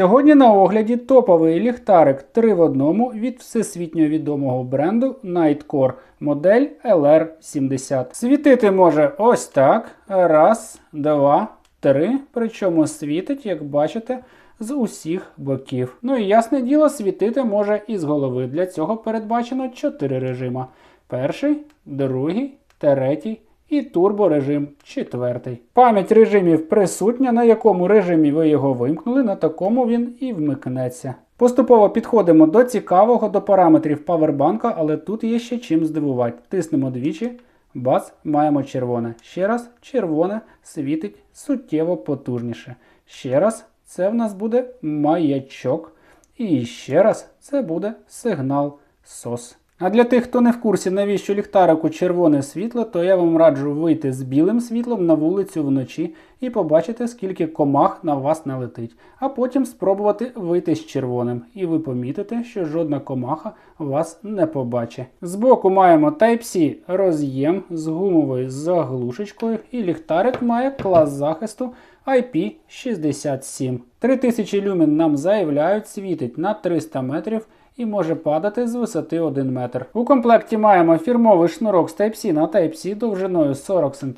Сьогодні на огляді топовий ліхтарик 3 в одному від всесвітньо відомого бренду Nightcore модель LR70. Світити може ось так. Раз, два, три. Причому світить, як бачите, з усіх боків. Ну і ясне діло, світити може і з голови. Для цього передбачено 4 режима: перший, другий, третій і турборежим четвертий. Пам'ять режимів присутня, на якому режимі ви його вимкнули, на такому він і вмикнеться. Поступово підходимо до цікавого, до параметрів павербанка, але тут є ще чим здивувати. Тиснемо двічі, бац, маємо червоне. Ще раз, червоне світить суттєво потужніше. Ще раз, це в нас буде маячок. І ще раз, це буде сигнал SOS. А для тих, хто не в курсі, навіщо ліхтарику червоне світло, то я вам раджу вийти з білим світлом на вулицю вночі і побачити, скільки комах на вас налетить. А потім спробувати вийти з червоним. І ви помітите, що жодна комаха вас не побачить. Збоку маємо Type-C роз'єм з гумовою заглушечкою, і ліхтарик має клас захисту IP67. 3000 люмен нам заявляють, світить на 300 метрів і може падати з висоти 1 метр. У комплекті маємо фірмовий шнурок з Type-C на Type-C довжиною 40 см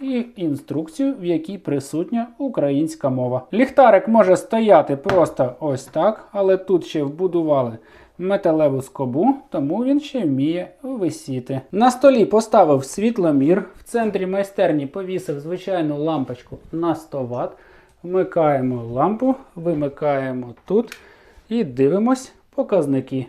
і інструкцію, в якій присутня українська мова. Ліхтарик може стояти просто ось так, але тут ще вбудували металеву скобу, тому він ще вміє висіти. На столі поставив світломір, в центрі майстерні повісив звичайну лампочку на 100 Вт. Вмикаємо лампу, вимикаємо тут і дивимось показники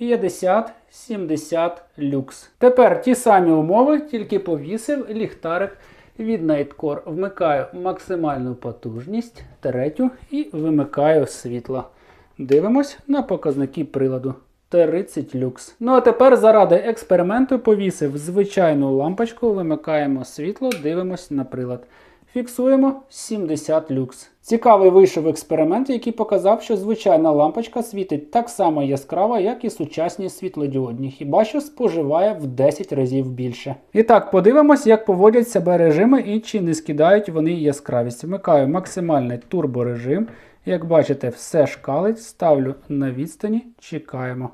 50-70 люкс. Тепер ті самі умови, тільки повісив ліхтарик від Nightcore. Вмикаю максимальну потужність, третю і вимикаю світло. Дивимось на показники приладу. 30 люкс. Ну а тепер заради експерименту повісив звичайну лампочку, вимикаємо світло, дивимось на прилад. Фіксуємо 70 люкс. Цікавий вийшов експеримент, який показав, що звичайна лампочка світить так само яскраво, як і сучасні світлодіодні, хіба що споживає в 10 разів більше. І так, подивимось, як поводять себе режими і чи не скидають вони яскравість. Вмикаю максимальний турборежим. Як бачите, все шкалить, ставлю на відстані, чекаємо.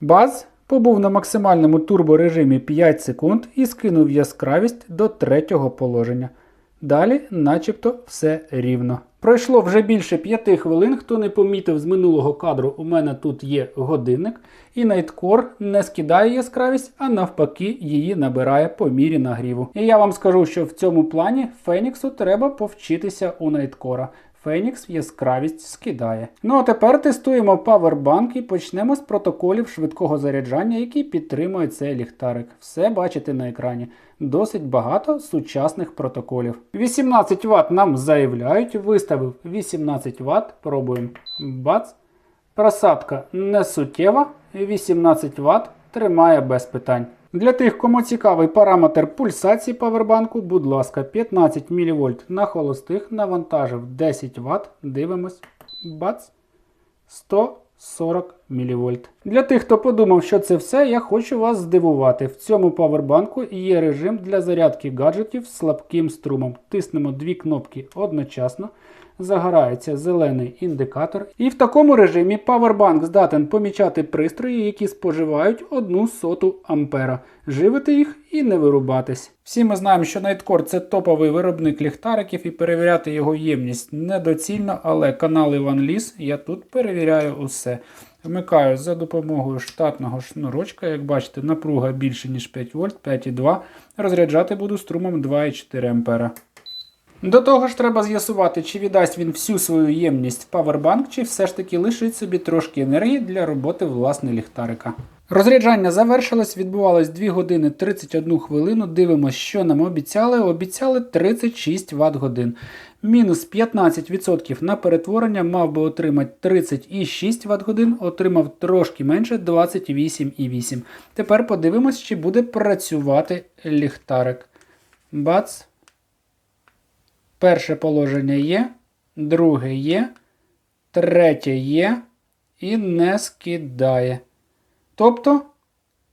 Баз побув на максимальному турборежимі 5 секунд і скинув яскравість до третього положення. Далі, начебто, все рівно. Пройшло вже більше 5 хвилин. Хто не помітив з минулого кадру, у мене тут є годинник, і Nightcore не скидає яскравість, а навпаки, її набирає по мірі нагріву. І я вам скажу, що в цьому плані Феніксу треба повчитися у Nightcore. Фенікс яскравість скидає. Ну а тепер тестуємо павербанк і почнемо з протоколів швидкого заряджання, які підтримує цей ліхтарик. Все бачите на екрані. Досить багато сучасних протоколів. 18 Вт нам заявляють, виставив 18 Вт, пробуємо. Бац. Просадка не суттєва, 18 Вт тримає без питань. Для тих, кому цікавий параметр пульсації павербанку, будь ласка, 15 мВ на холостих навантажив 10 Вт. Дивимось. Бац. 140 мВ. Для тих, хто подумав, що це все, я хочу вас здивувати. В цьому павербанку є режим для зарядки гаджетів з слабким струмом. Тиснемо дві кнопки одночасно. Загорається зелений індикатор. І в такому режимі Powerbank здатен помічати пристрої, які споживають 1 соту ампера, живити їх і не вирубатись. Всі ми знаємо, що Nightcore це топовий виробник ліхтариків і перевіряти його ємність недоцільно, але канал Іван Ліс я тут перевіряю усе. Вмикаю за допомогою штатного шнурочка. Як бачите, напруга більше, ніж 5 вольт, 5,2. Розряджати буду струмом 2,4 ампера. До того ж, треба з'ясувати, чи віддасть він всю свою ємність в Powerbank, чи все ж таки лишить собі трошки енергії для роботи власне ліхтарика. Розряджання завершилось, відбувалось 2 години 31 хвилину. Дивимося, що нам обіцяли. Обіцяли 36 Вт годин. Мінус 15% на перетворення мав би отримати 36 Вт годин, отримав трошки менше 28,8. Тепер подивимось, чи буде працювати ліхтарик. Бац. Перше положення є, друге є, третє є і не скидає. Тобто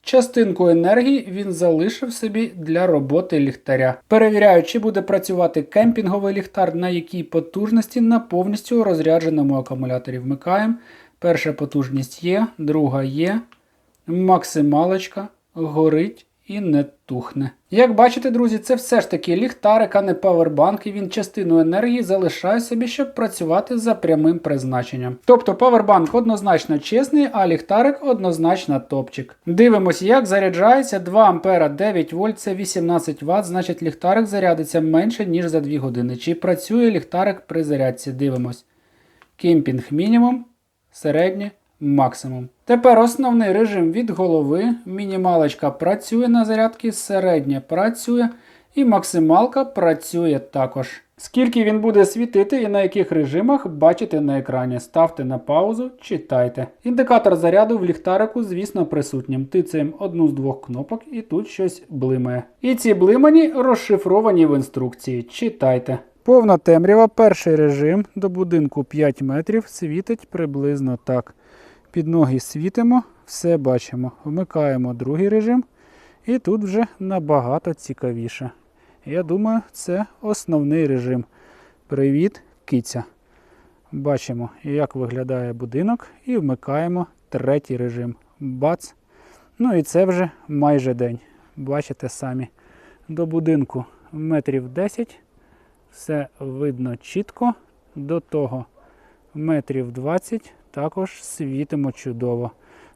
Частинку енергії він залишив собі для роботи ліхтаря. Перевіряю, чи буде працювати кемпінговий ліхтар, на якій потужності на повністю розрядженому акумуляторі. Вмикаємо. Перша потужність є, друга є. Максималочка горить і не тухне. Як бачите, друзі, це все ж таки ліхтарик, а не павербанк, і він частину енергії залишає собі, щоб працювати за прямим призначенням. Тобто павербанк однозначно чесний, а ліхтарик однозначно топчик. Дивимося, як заряджається 2 А 9 вольт, це 18 Вт, значить ліхтарик зарядиться менше, ніж за 2 години. Чи працює ліхтарик при зарядці? Дивимось. Кемпінг мінімум, середнє максимум. Тепер основний режим від голови. Мінімалочка працює на зарядці, середня працює і максималка працює також. Скільки він буде світити і на яких режимах бачите на екрані. Ставте на паузу, читайте. Індикатор заряду в ліхтарику, звісно, присутнім. Тицаємо одну з двох кнопок і тут щось блимає. І ці блимані розшифровані в інструкції. Читайте. Повна темрява, перший режим до будинку 5 метрів світить приблизно так. Під ноги світимо, все бачимо. Вмикаємо другий режим, і тут вже набагато цікавіше. Я думаю, це основний режим. Привіт, киця. Бачимо, як виглядає будинок, і вмикаємо третій режим. Бац. Ну і це вже майже день. Бачите самі. До будинку метрів 10. Все видно чітко. До того метрів 20 також світимо чудово.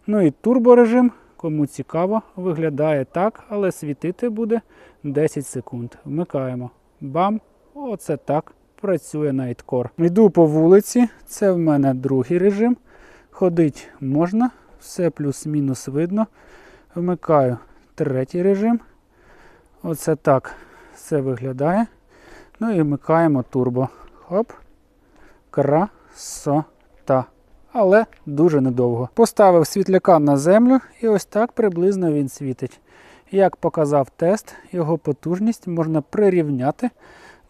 Ну і турборежим, кому цікаво, виглядає так, але світити буде 10 секунд. Вмикаємо. Бам! Оце так працює Nightcore. Йду по вулиці, це в мене другий режим. Ходить можна, все плюс-мінус видно. Вмикаю третій режим. Оце так все виглядає. Ну і вмикаємо турбо. Хоп. Красота. Але дуже недовго. Поставив світляка на землю і ось так приблизно він світить. Як показав тест, його потужність можна прирівняти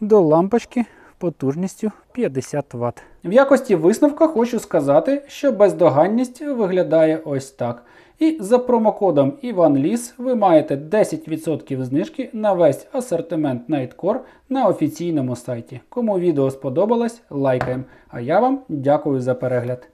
до лампочки потужністю 50 Вт. В якості висновка хочу сказати, що бездоганність виглядає ось так. І за промокодом IvanLis ви маєте 10% знижки на весь асортимент Nightcore на офіційному сайті. Кому відео сподобалось, лайкаємо. А я вам дякую за перегляд.